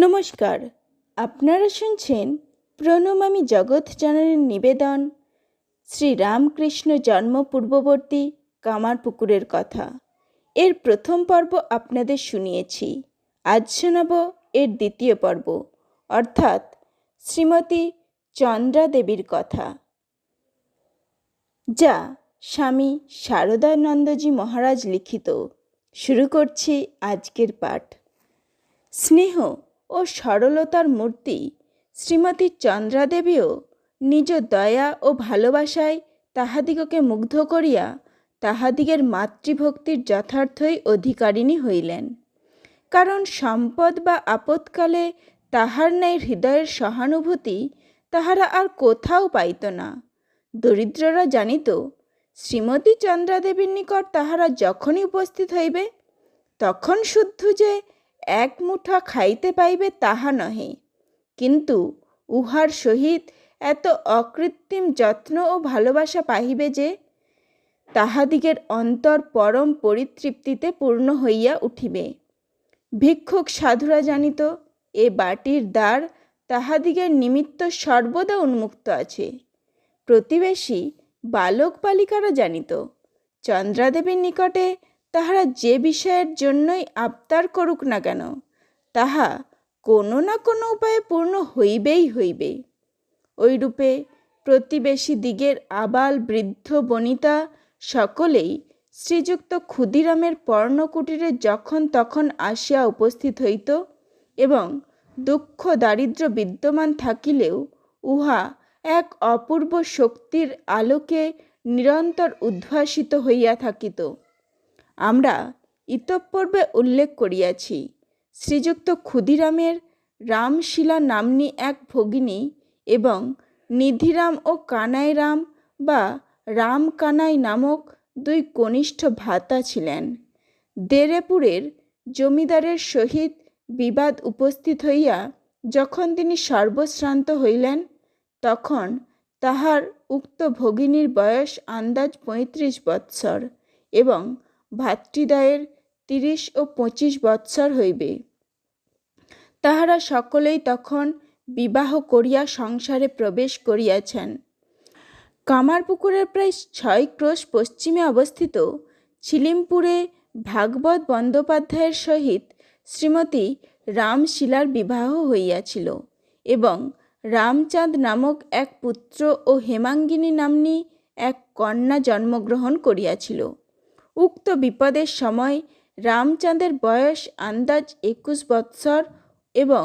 নমস্কার। আপনারা শুনছেন প্রণমামী জগৎ চ্যানেলের নিবেদন শ্রী রামকৃষ্ণ জন্ম পূর্ববর্তী কামারপুকুরের কথা। এর প্রথম পর্ব আপনাদের শুনিয়েছি। আজ শোনাব এর দ্বিতীয় পর্ব, অর্থাৎ শ্রীমতী চন্দ্রা দেবীর কথা। যা স্বামী শারদানন্দজি মহারাজ লিখিত। শুরু করছি আজকের পাঠ। স্নেহ ও সরলতার মূর্তি। শ্রীমতী চন্দ্রাদেবীও নিজ দয়া ও ভালোবাসায় তাহাদিগকে মুগ্ধ করিয়া তাহাদিগের মাতৃভক্তির যথার্থই অধিকারিণী হইলেন। কারণ সম্পদ বা আপৎকালে তাহার ন্যায় হৃদয়ের সহানুভূতি তাহারা আর কোথাও পাইত না। দরিদ্ররা জানিত, শ্রীমতী চন্দ্রাদেবীর নিকট তাহারা যখনই উপস্থিত হইবে, তখন শুদ্ধ যে এক মুঠা খাইতে পাইবে তাহা নহে। কিন্তু উহার সহিত এত অকৃত্রিম যত্ন ও ভালোবাসা পাইবে যে, তাহাদিগের অন্তর পরম পরিতৃপ্তিতে পূর্ণ হইয়া উঠিবে। ভিক্ষুক সাধুরা জানিত, এ বাটির দ্বার তাহাদিগের নিমিত্ত সর্বদা উন্মুক্ত আছে। প্রতিবেশী বালক বালিকারা জানিত, চন্দ্রাদেবীর নিকটে তাহারা যে বিষয়ের জন্যই আবদার করুক না কেন, তাহা কোনো না কোনো উপায়ে পূর্ণ হইবেই হইবে। ওইরূপে প্রতিবেশী দিগের আবাল বৃদ্ধ বনিতা সকলেই শ্রীযুক্ত ক্ষুদিরামের পর্ণকুটিরে যখন তখন আসিয়া উপস্থিত হইত এবং দুঃখ দারিদ্র বিদ্যমান থাকিলেও উহা এক অপূর্ব শক্তির আলোকে নিরন্তর উদ্ভাসিত হইয়া থাকিত। আমরা ইতঃপূর্বে উল্লেখ করিয়াছি, শ্রীযুক্ত ক্ষুদিরামের রামশিলা নাম্নী এক ভগিনী এবং নিধিরাম ও কানাইরাম বা রাম কানাই নামক দুই কনিষ্ঠ ভাতা ছিলেন। দেরেপুরের জমিদারের সহিত বিবাদ উপস্থিত হইয়া যখন তিনি সর্বশ্রান্ত হইলেন, তখন তাহার উক্ত ভগিনীর বয়স আন্দাজ পঁয়ত্রিশ বৎসর এবং ভাতৃদ্বয়ের তিরিশ ও পঁচিশ বৎসর হইবে। তাহারা সকলেই তখন বিবাহ করিয়া সংসারে প্রবেশ করিয়াছেন। কামারপুকুরের প্রায় ছয় ক্রোশ পশ্চিমে অবস্থিত ছিলিমপুরে ভাগবত বন্দ্যোপাধ্যায়ের সহিত শ্রীমতী রামশিলার বিবাহ হইয়াছিল এবং রামচাঁদ নামক এক পুত্র ও হেমাঙ্গিনী নাম্নী এক কন্যা জন্মগ্রহণ করিয়াছিল। উক্ত বিপদের সময় রামচাঁদের বয়স আন্দাজ একুশ বৎসর এবং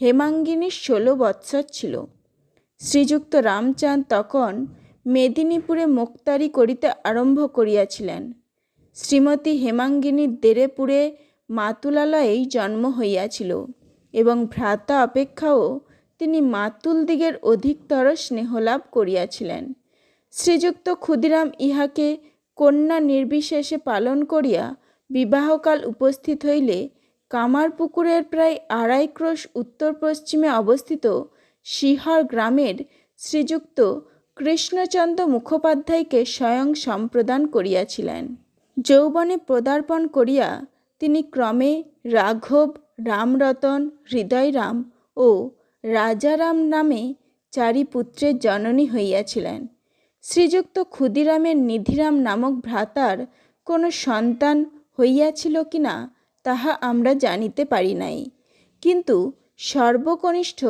হেমাঙ্গিনীর ষোলো বৎসর ছিল। শ্রীযুক্ত রামচাঁদ তখন মেদিনীপুরে মোক্তারি করিতে আরম্ভ করিয়াছিলেন। শ্রীমতী হেমাঙ্গিনীর দেরেপুরে মাতুলালয়েই জন্ম হইয়াছিল এবং ভ্রাতা অপেক্ষাও তিনি মাতুল দিগের অধিকতর স্নেহলাভ করিয়াছিলেন। শ্রীযুক্ত ক্ষুদিরাম ইহাকে কন্যা নির্বিশেষে পালন করিয়া বিবাহকাল উপস্থিত হইলে কামারপুকুরের প্রায় আড়াই ক্রোশ উত্তর পশ্চিমে অবস্থিত শিহর গ্রামের শ্রীযুক্ত কৃষ্ণচন্দ্র মুখোপাধ্যায়কে স্বয়ং সম্প্রদান করিয়াছিলেন। যৌবনে পদার্পণ করিয়া তিনি ক্রমে রাঘব, রামরতন, হৃদয়রাম ও রাজারাম নামে চারি পুত্রের জননী হইয়াছিলেন। শ্রীযুক্ত ক্ষুদিরামের নিধিরাম নামক ভ্রাতার কোনো সন্তান হইয়াছিল কি না, তাহা আমরা জানিতে পারি নাই। কিন্তু সর্বকনিষ্ঠ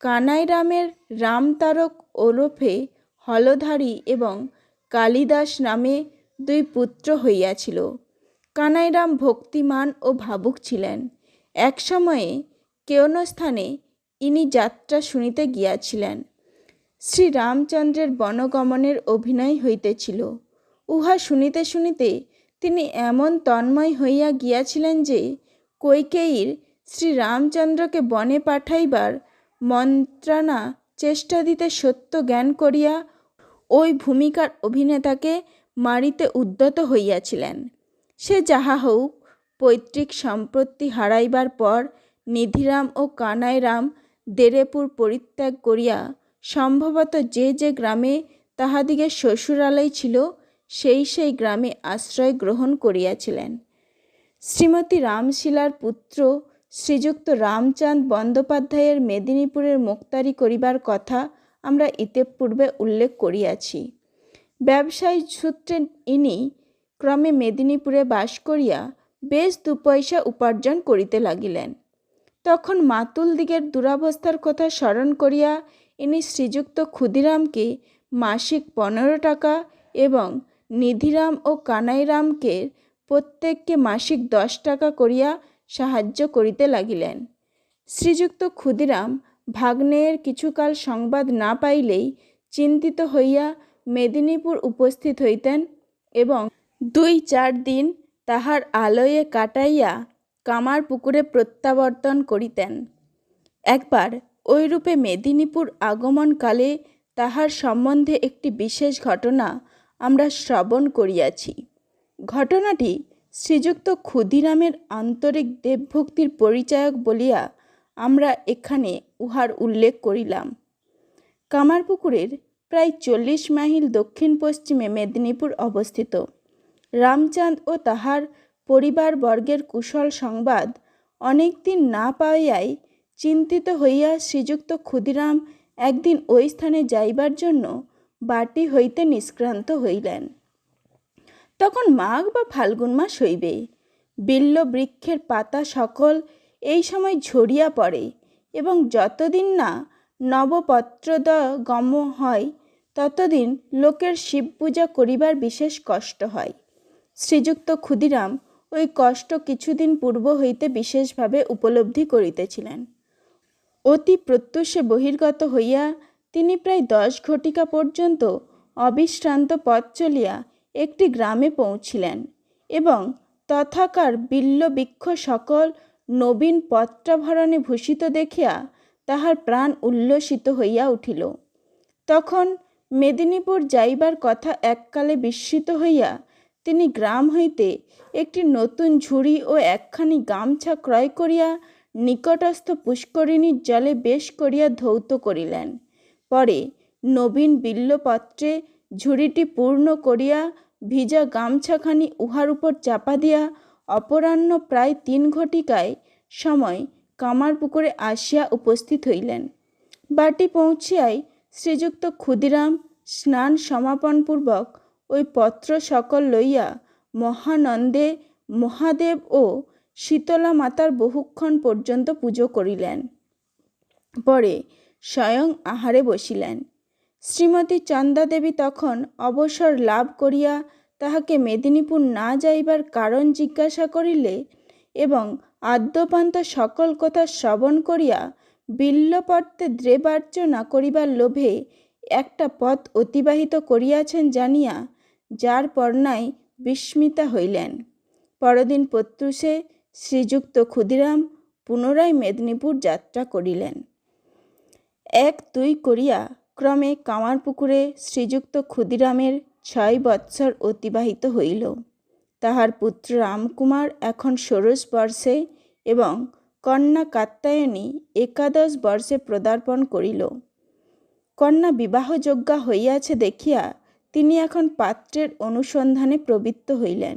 কানাইরামের রামতারক ওরফে হলধারী এবং কালিদাস নামে দুই পুত্র হইয়াছিল। কানাইরাম ভক্তিমান ও ভাবুক ছিলেন। এক সময়ে কেউন স্থানে ইনি যাত্রা শুনিতে গিয়াছিলেন। শ্রী রামচন্দ্রের বনগমনের অভিনয় হইতেছিল। উহা শুনিতে শুনিতে তিনি এমন তন্ময় হইয়া গিয়াছিলেন যে, কৈকেয়ীর শ্রী রামচন্দ্রকে বনে পাঠাইবার মন্ত্রণা চেষ্টা দিতে সত্য জ্ঞান করিয়া ওই ভূমিকার অভিনেতাকে মারিতে উদ্যত হইয়াছিলেন। সে যাহা হোক পৈতৃক সম্পত্তি হারাইবার পর নিধিরাম ও কানাইরাম দেরেপুর পরিত্যাগ করিয়া সম্ভবত যে যে গ্রামে তাহাদিগের শ্বশুরালয় ছিল, সেই সেই গ্রামে আশ্রয় গ্রহণ করিয়াছিলেন। শ্রীমতী রামশিলার পুত্র শ্রীযুক্ত রামচাঁদ বন্দ্যোপাধ্যায়ের মেদিনীপুরের মোক্তারি করিবার কথা আমরা ইতিপূর্বে উল্লেখ করিয়াছি। ব্যবসায়ী সূত্রে ইনি ক্রমে মেদিনীপুরে বাস করিয়া বেশ দু পয়সা উপার্জন করিতে লাগিলেন। তখন মাতুল দিগের দুরাবস্থার কথা স্মরণ করিয়া ইনি শ্রীযুক্ত ক্ষুদিরামকে মাসিক পনেরো টাকা এবং নিধিরাম ও কানাইরামকে প্রত্যেককে মাসিক দশ টাকা করিয়া সাহায্য করিতে লাগিলেন। শ্রীযুক্ত ক্ষুদিরাম ভাগ্নেয়ের কিছুকাল সংবাদ না পাইলেই চিন্তিত হইয়া মেদিনীপুর উপস্থিত হইতেন এবং দুই চার দিন তাহার আলয়ে কাটাইয়া কামার পুকুরে প্রত্যাবর্তন করিতেন। একবার ওইরূপে মেদিনীপুর আগমনকালে তাহার সম্বন্ধে একটি বিশেষ ঘটনা আমরা শ্রবণ করিয়াছি। ঘটনাটি শ্রীযুক্ত ক্ষুদিরামের আন্তরিক দেবভক্তির পরিচায়ক বলিয়া আমরা এখানে উহার উল্লেখ করিলাম। কামারপুকুরের প্রায় চল্লিশ মাইল দক্ষিণ পশ্চিমে মেদিনীপুর অবস্থিত। রামচাঁদ ও তাহার পরিবারবর্গের কুশল সংবাদ অনেকদিন না পাইয়াই চিন্তিত হইয়া শ্রীযুক্ত ক্ষুদিরাম একদিন ওই স্থানে যাইবার জন্য বাটি হইতে নিষ্ক্রান্ত হইলেন। তখন মাঘ বা ফাল্গুন মাস হইবে। বিল্ল বৃক্ষের পাতা সকল এই সময় ঝরিয়া পড়ে এবং যতদিন না নবপত্রদয় গম হয়, ততদিন লোকের শিব পূজা করিবার বিশেষ কষ্ট হয়। শ্রীযুক্ত ক্ষুদিরাম ওই কষ্ট কিছুদিন পূর্ব হইতে বিশেষভাবে উপলব্ধি করিতেছিলেন। অতি প্রত্যুষে বহির্গত হইয়া তিনি প্রায় দশ ঘটিকা পর্যন্ত অবিশ্রান্ত পথ চলিয়া একটি গ্রামে পৌঁছিলেন এবং তথাকার বিল্লবৃক্ষ সকল নবীন পত্রাভরণে ভূষিত দেখিয়া তাহার প্রাণ উল্লসিত হইয়া উঠিল। তখন মেদিনীপুর যাইবার কথা এককালে বিস্মিত হইয়া তিনি গ্রাম হইতে একটি নতুন ঝুড়ি ও একখানি গামছা ক্রয় করিয়া নিকটস্থ পুষ্করিণীর জলে বেশ করিয়া ধৌত করিলেন। পরে নবীন বিল্লপত্রে ঝুড়িটি পূর্ণ করিয়া ভিজা গামছাখানি উহার উপর চাপা দিয়া অপরাহ্ন প্রায় তিন ঘটিকায় সময় কামারপুকুরে আসিয়া উপস্থিত হইলেন। বাটি পৌঁছিয়াই শ্রীযুক্ত ক্ষুদিরাম স্নান সমাপনপূর্বক ওই পত্র সকল লইয়া মহানন্দে মহাদেব ও শীতলা মাতার বহুক্ষণ পর্যন্ত পুজো করিলেন। পরে স্বয়ং আহারে বসিলেন। শ্রীমতী চন্দাদেবী তখন অবসর লাভ করিয়া তাহাকে মেদিনীপুর না যাইবার কারণ জিজ্ঞাসা করিলে এবং আদ্যপান্ত সকল কথা শ্রবণ করিয়া বিল্লপত্রে দ্রেবার্চনা করিবার লোভে একটা পথ অতিবাহিত করিয়াছেন জানিয়া যার পর্ণায় বিস্মিতা হইলেন। পরদিন প্রত্যুষে শ্রীযুক্ত ক্ষুদিরাম পুনরায় মেদিনীপুর যাত্রা করিলেন। এক দুই করিয়া ক্রমে কামারপুকুরে শ্রীযুক্ত ক্ষুদিরামের ছয় বৎসর অতিবাহিত হইল। তাহার পুত্র রামকুমার এখন ষোড়শ বর্ষে এবং কন্যা কাত্যায়নী একাদশ বর্ষে পদার্পণ করিল। কন্যা বিবাহযোগ্যা হইয়াছে দেখিয়া তিনি এখন পাত্রের অনুসন্ধানে প্রবৃত্ত হইলেন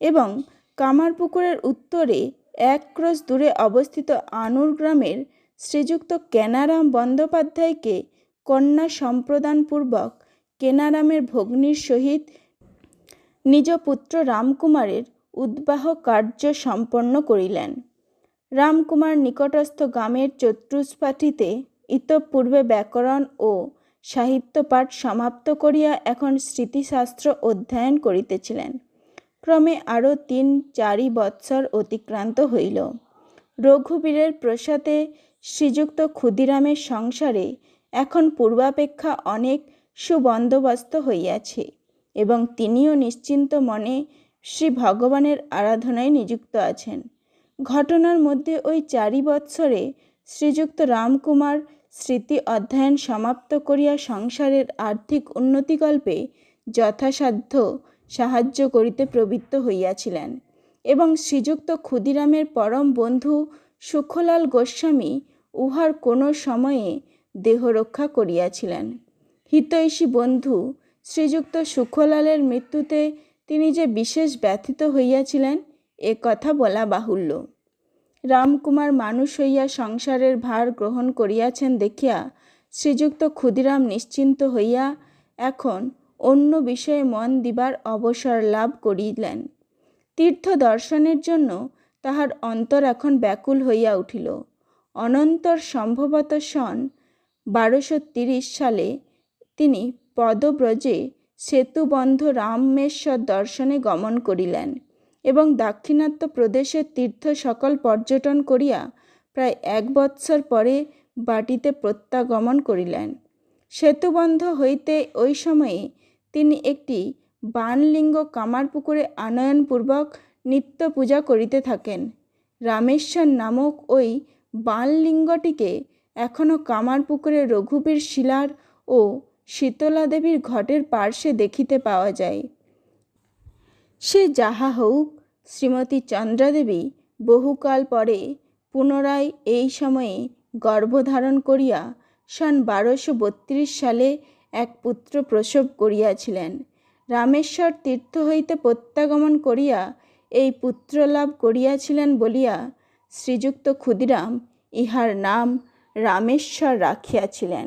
এবং কামারপুকুরের উত্তরে এক ক্রোশ দূরে অবস্থিত আনুর গ্রামের শ্রীযুক্ত কেনারাম বন্দ্যোপাধ্যায়কে কন্যা সম্প্রদানপূর্বক কেনারামের ভগ্নীর সহিত নিজ পুত্র রামকুমারের উদ্বাহ কার্য সম্পন্ন করিলেন। রামকুমার নিকটস্থ গ্রামের চতুষ্পাঠিতে ইতঃপূর্বে ব্যাকরণ ও সাহিত্যপাঠ সমাপ্ত করিয়া এখন স্মৃতিশাস্ত্র অধ্যয়ন করিতেছিলেন। ক্রমে আরও তিন চারি বৎসর অতিক্রান্ত হইল। রঘুবীরের প্রসাদে শ্রীযুক্ত ক্ষুদিরামের সংসারে এখন পূর্বাপেক্ষা অনেক সুবন্দোবস্ত হইয়াছে এবং তিনিও নিশ্চিন্ত মনে শ্রী ভগবানের আরাধনায় নিযুক্ত আছেন। ঘটনার মধ্যে ওই চারি বৎসরে শ্রীযুক্ত রামকুমার স্মৃতি অধ্যয়ন সমাপ্ত করিয়া সংসারের আর্থিক উন্নতিকল্পে যথাসাধ্য সাহায্য করিতে প্রবৃত্ত হইয়াছিলেন। এবং শ্রীযুক্ত ক্ষুদিরামের পরম বন্ধু সুখলাল গোস্বামী উহার কোনো সময়ে দেহরক্ষা করিয়াছিলেন। হিতৈষী বন্ধু, শ্রীযুক্ত সুখলালের মৃত্যুতে তিনি যে বিশেষ ব্যথিত হইয়াছিলেন, এ কথা বলা বাহুল্য। রামকুমার মানুষ হইয়া সংসারের ভার গ্রহণ করিয়াছেন দেখিয়া শ্রীযুক্ত ক্ষুদিরাম নিশ্চিন্ত হইয়া এখন অন্য বিষয়ে মন দিবার অবসর লাভ করিলেন। তীর্থ দর্শনের জন্য তাহার অন্তর এখন ব্যাকুল হইয়া উঠিল। অনন্তর সম্ভবত সন বারোশো তিরিশ সালে তিনি পদব্রজে সেতুবন্ধ রামেশ্বর দর্শনে গমন করিলেন এবং দাক্ষিণাত্য প্রদেশের তীর্থ সকল পর্যটন করিয়া প্রায় এক বৎসর পরে বাটিতে প্রত্যাগমন করিলেন। সেতুবন্ধ হইতে ওই সময়ে তিনি একটি বানলিঙ্গ কামারপুকুরে আনয়নপূর্বক নিত্য পূজা করিতে থাকেন। রামেশ্বর নামক ওই বানলিঙ্গটিকে এখনও কামারপুকুরে রঘুবীর শিলার ও শীতলা দেবীর ঘটের পার্শ্বে দেখিতে পাওয়া যায়। সে যাহা হোক শ্রীমতী চন্দ্রাদেবী বহুকাল পরে পুনরায় এই সময়ে গর্ভধারণ করিয়া সন বারোশো বত্রিশ সালে এক পুত্র প্রসব করিয়াছিলেন। রামেশ্বর তীর্থ হইতে প্রত্যাগমন করিয়া এই পুত্র লাভ করিয়াছিলেন বলিয়া শ্রীযুক্ত ক্ষুদিরাম ইহার নাম রামেশ্বর রাখিয়াছিলেন।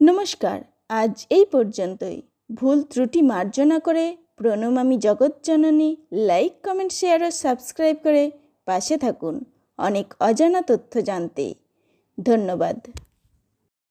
নমস্কার, আজ এই পর্যন্তই। ভুল ত্রুটি মার্জনা করে প্রণমামি জগৎজননী লাইক, কমেন্ট, শেয়ার ও সাবস্ক্রাইব করে পাশে থাকুন। অনেক অজানা তথ্য জানতে। ধন্যবাদ।